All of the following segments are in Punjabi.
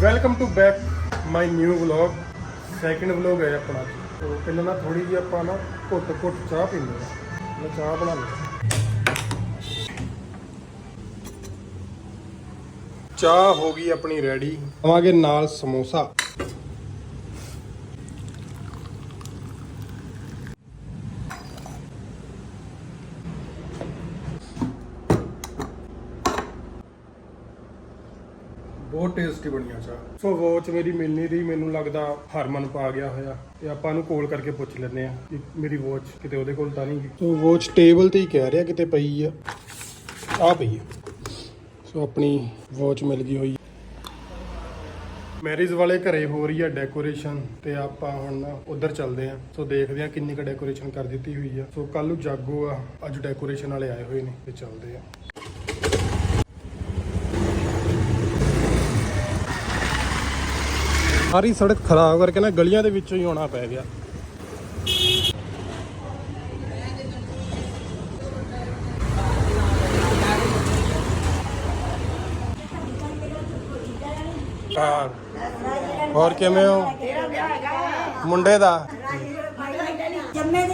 Welcome to back my new vlog second vlog ਹੈ ਆਪਣਾ ਤੋਂ ਪਹਿਲਾਂ ਨਾ ਥੋੜੀ ਜਿਹੀ ਆਪਾਂ ਨਾ ਘੁੱਟ ਘੁੱਟ ਚਾਹ ਪੀਂਦੇ ਹਾਂ। ਮੈਂ ਚਾਹ ਬਣਾ ਲਈ ਚਾਹ ਹੋ ਗਈ ਆਪਣੀ ਰੈਡੀ ਆਵਾਂਗੇ ਨਾਲ ਸਮੋਸਾ। ਬਹੁਤ ਟੇਸਟੀ ਬਣੀਆਂ ਚਾਹ। ਸੋ ਵਾਚ ਮੇਰੀ ਮਿਲਣੀ ਰਹੀ ਮੈਨੂੰ ਲੱਗਦਾ ਹਰਮਨ ਪਾ ਗਿਆ ਹੋਇਆ। ਤੇ ਆਪਾਂ ਨੂੰ ਕਾਲ ਕਰਕੇ ਪੁੱਛ ਲੈਂਦੇ ਆ ਕਿ ਮੇਰੀ ਵਾਚ ਕਿਤੇ ਉਹਦੇ ਕੋਲ ਤਾਂ ਨਹੀਂ ਸੋ ਵਾਚ ਟੇਬਲ ਤੇ ਹੀ ਕਹਿ ਰਿਹਾ ਕਿਤੇ ਪਈ ਆ। ਆ ਪਈ ਆ। ਸੋ ਆਪਣੀ ਵਾਚ ਮਿਲ ਗਈ ਹੋਈ ਮੈਰਿਜ ਵਾਲੇ ਘਰੇ ਹੋ ਰਹੀ ਆ ਡੈਕੋਰੇਸ਼ਨ ਤੇ ਆਪਾਂ ਹੁਣ ਉਧਰ ਚੱਲਦੇ ਆ ਸੋ ਦੇਖਦੇ ਆ ਕਿੰਨੀ ਕ ਡੈਕੋਰੇਸ਼ਨ ਕਰ ਦਿੱਤੀ ਹੋਈ ਆ। ਸੋ ਕੱਲ ਨੂੰ ਜਾਗੋ ਆ। ਅੱਜ ਡੈਕੋਰੇਸ਼ਨ ਵਾਲੇ ਆਏ ਹੋਏ ਨੇ ਤੇ ਚੱਲਦੇ ਆ ਸਾਰੀ ਸੜਕ ਖਰਾਬ ਕਰਕੇ ਨਾ ਗਲੀਆਂ ਦੇ ਵਿੱਚੋਂ ਹੀ ਆਉਣਾ ਪੈ ਗਿਆ। ਹਾਂ। ਹੋਰ ਕਿਵੇਂ ਹੋ? ਮੁੰਡੇ ਦਾ? ਜੰਮੇ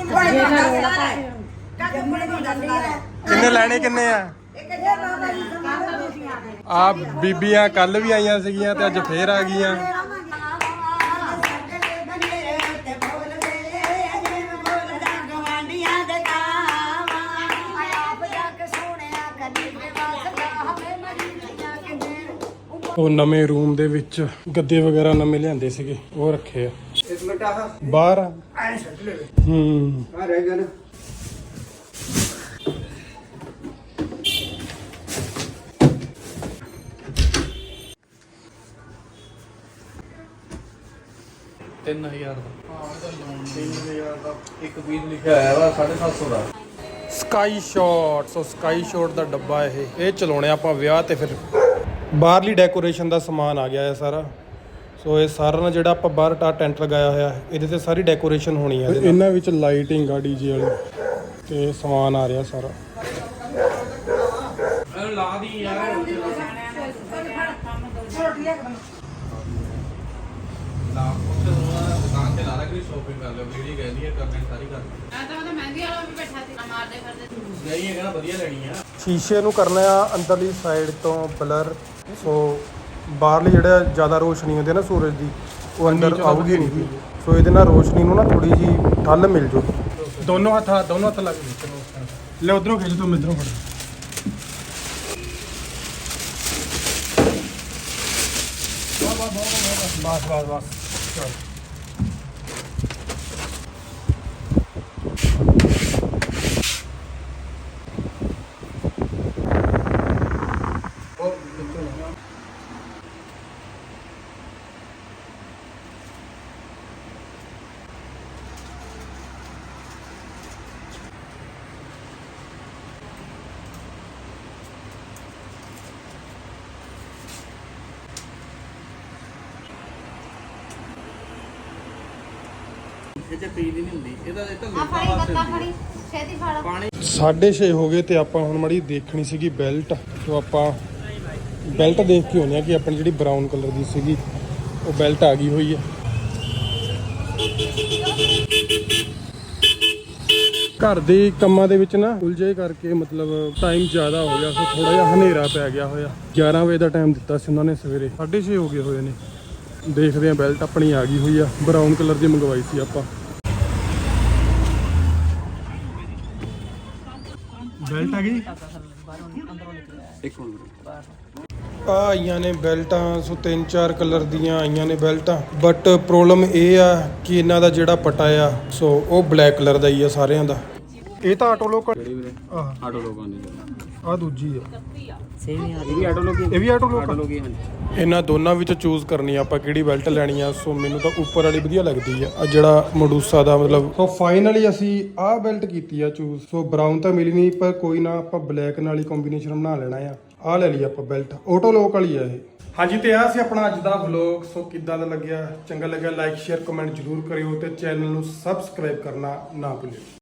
ਕਿੰਨੇ ਲੈਣੇ ਕਿੰਨੇ ਆ? ਆ ਬੀਬੀਆਂ ਕੱਲ ਵੀ ਆਈਆਂ ਸੀਗੀਆਂ ਤੇ ਅੱਜ ਫੇਰ ਆ ਗਈਆਂ। ਉਹ ਨਵੇਂ ਰੂਮ ਦੇ ਵਿੱਚ ਗੱਦੇ ਵਗੈਰਾ ਨਵੇਂ ਲਿਆਂਦੇ ਸੀਗੇ ਉਹ ਰੱਖੇ ਆ। ਇੱਕ ਮਿੰਟ ਆਹ। ਬਾਹਰ ਆ। ਐ ਛੱਡ ਲੈ ਹੂੰ। ਆ ਰਹਿ ਗਿਆ ਨਾ। ਤਿੰਨ ਹਜ਼ਾਰ ਦਾ। ਹਾਂ ਇਹਦਾ ਲੋਨ 3000 ਦਾ। ਇੱਕ ਪੀਸ ਲਿਖਿਆ ਹੋਇਆ ਵਾ 750 ਦਾ। Sky shot so sky shot ਦਾ ਡੱਬਾ ਇਹ। ਇਹ ਚਲਾਉਣੇ ਆਪਾਂ ਵਿਆਹ ਤੇ ਫਿਰ। ਬਾਹਰਲੀ ਡੈਕੋਰੇਸ਼ਨ ਦਾ ਸਮਾਨ ਆ ਗਿਆ ਹੈ ਸਾਰਾ। ਸੋ ਇਹ ਸਾਰਾ ਨਾ ਜਿਹੜਾ ਆਪਾਂ ਬਾਹਰ ਟਾ ਟੈਂਟ ਲਗਾਇਆ ਹੋਇਆ ਹੈ, ਇਹਦੇ ਤੇ ਸਾਰੀ ਡੈਕੋਰੇਸ਼ਨ ਹੋਣੀ ਹੈ ਇਹਨਾਂ ਵਿੱਚ ਲਾਈਟਿੰਗ ਆ ਡੀਜੇ ਵਾਲੀ। ਤੇ ਸਮਾਨ ਆ ਰਿਹਾ ਸਾਰਾ। ਲਾ ਦੀ ਯਾਰ ਲਾ ਉੱਥੇ ਦੁਕਾਨ ਤੇ ਲਾ ਲਾ ਕਿ ਸ਼ੋਪਿੰਗ ਕਰ ਲਿਓ ਜਿਹੜੀ ਕਹਿੰਦੀ ਹੈ ਕਰਨੀ ਸਾਰੀ ਕਰ ਲਓ ਆ ਤਾਂ ਉਹਦਾ ਮਹਿੰਦੀ ਵਾਲਾ ਵੀ ਬੈਠਾ ਸੀ। ਮਾਰਦੇ ਫਿਰਦੇ ਸੀ ਨਹੀਂ ਇਹ ਕਹਿੰਦਾ ਵਧੀਆ ਲੈਣੀ ਆ ਸ਼ੀਸ਼ੇ ਨੂੰ ਕਰਨਾ ਆ ਅੰਦਰਲੀ ਸਾਈਡ ਤੋਂ ਬਲਰ ਸੋ ਬਾਹਰਲੀ ਜਿਹੜਾ ਜ਼ਿਆਦਾ ਰੋਸ਼ਨੀ ਹੁੰਦੀ ਹੈ ਨਾ ਸੂਰਜ ਦੀ ਉਹ ਅੰਦਰ ਆਊਗੀ ਨਹੀਂ ਸੋ ਇਹਦੇ ਨਾਲ ਰੋਸ਼ਨੀ ਨੂੰ ਨਾ ਥੋੜੀ ਜੀ ਠੱਲ ਮਿਲ ਜੂ। ਦੋਨੋਂ ਹੱਥ ਦੋਨੋਂ ਹੱਥ ਲੱਗ ਗਏ। ਲੈ ਉਧਰੋਂ ਖਿੱਚ ਤੂੰ ਇਧਰੋਂ ਫੜ। ਬਸ ਬਸ ਬਸ ਬਸ। ਚਲ। ਇਹ ਚ ਪੀ ਦੀ ਨਹੀਂ ਹੁੰਦੀ। ਇਹਦਾ ਇਹ ਤਾਂ ਆ ਫੜੀ ਗੱਤਾ ਫੜੀ ਛੇਤੀ ਫੜ। ਪਾਣੀ 6:30 ਹੋ ਗਏ ਤੇ ਆਪਾਂ ਹੁਣ ਮੜੀ ਦੇਖਣੀ ਸੀਗੀ ਬੈਲਟ ਸੋ ਆਪਾਂ ਬੈਲਟ ਦੇਖ ਕੇ ਆਉਂਦੇ ਆ ਕਿ ਆਪਣੀ ਜਿਹੜੀ ਬਰਾਊਨ ਕਲਰ ਦੀ ਸੀਗੀ ਉਹ ਬੈਲਟ ਆ ਗਈ ਹੋਈ ਹੈ ਘਰ ਦੇ ਕੰਮਾਂ ਦੇ ਵਿੱਚ ਨਾ ਉਲਝੇ ਕਰਕੇ ਮਤਲਬ ਟਾਈਮ ਜ਼ਿਆਦਾ ਹੋ ਗਿਆ ਸੋ ਥੋੜਾ ਜਿਹਾ ਹਨੇਰਾ ਪੈ ਗਿਆ ਹੋਇਆ। 11 ਵਜੇ ਦਾ ਟਾਈਮ ਦਿੱਤਾ ਸੀ ਉਹਨਾਂ ਨੇ ਸਵੇਰੇ। 6:30 ਹੋ ਗਏ ਹੋਏ ਨੇ। ਦੇਖਦੇ ਆ ਬੈਲਟ ਆਪਣੀ ਆ ਗਈ ਹੋਈ ਆ। ਬਰਾਊਨ ਕਲਰ ਦੀ ਮੰਗਵਾਈ ਸੀ ਆਪਾਂ। ਬੈਲਟ ਆ ਗਈ? ਆ ਆਈਆਂ ਨੇ ਬੈਲਟਾਂ ਸੋ ਤਿੰਨ ਚਾਰ ਕਲਰ ਦੀਆਂ ਆਈਆਂ ਨੇ ਬੈਲਟਾਂ। ਬਟ ਪ੍ਰੋਬਲਮ ਇਹ ਆ ਕਿ ਇਹਨਾਂ ਦਾ ਜਿਹੜਾ ਪਟਾ ਆ ਸੋ ਉਹ ਬਲੈਕ ਕਲਰ ਦਾ ਹੀ ਆ ਸਾਰਿਆਂ ਦਾ। ਇਹ ਤਾਂ ਆਟੋ ਲੋਕ ਆਹ। ਆਟੋ ਲੋਕਾਂ ਦੀ ਆ ਦੂਜੀ ਆ। ਇਹ ਵੀ ਆਟੋ ਲੋਕੀ ਇਹ ਵੀ ਆਟੋ ਲੋਕ ਆ? ਲੋਕੀ ਹਾਂਜੀ। ਇਹਨਾਂ ਦੋਨਾਂ ਵਿੱਚੋਂ ਚੂਜ਼ ਕਰਨੀ ਆ ਆਪਾਂ ਕਿਹੜੀ ਬੈਲਟ ਲੈਣੀ ਆ ਸੋ ਮੈਨੂੰ ਤਾਂ ਉੱਪਰ ਵਾਲੀ ਵਧੀਆ ਲੱਗਦੀ ਆ। ਆ ਜਿਹੜਾ ਮਡੂਸਾ ਦਾ ਮਤਲਬ ਸੋ ਫਾਈਨਲੀ ਅਸੀਂ ਆਹ ਬੈਲਟ ਕੀਤੀ ਆ ਚੂਜ਼ ਸੋ ਬਰਾਊਨ ਤਾਂ ਮਿਲੀ ਨਹੀਂ ਪਰ ਕੋਈ ਨਾ ਆਪਾਂ ਬਲੈਕ ਨਾਲ ਹੀ ਕੰਬੀਨੇਸ਼ਨ ਬਣਾ ਲੈਣਾ ਆ। ਆਹ ਲੈ ਲਈ ਆਪਾਂ ਬੈਲਟ ਆਟੋ ਲੋਕ ਵਾਲੀ ਆ ਇਹ। ਹਾਂਜੀ ਤੇ ਆਹ ਸੀ ਆਪਣਾ ਅੱਜ ਦਾ ਵਲੌਗ ਸੋ ਕਿੱਦਾਂ ਦਾ ਲੱਗਿਆ? ਚੰਗਾ ਲੱਗਿਆ ਲਾਈਕ ਸ਼ੇਅਰ ਕਮੈਂਟ ਜਰੂਰ ਕਰਿਓ ਤੇ ਚੈਨਲ ਨੂੰ ਸਬਸਕ੍ਰਾਈਬ ਕਰਨਾ ਨਾ ਭੁੱਲਿਓ।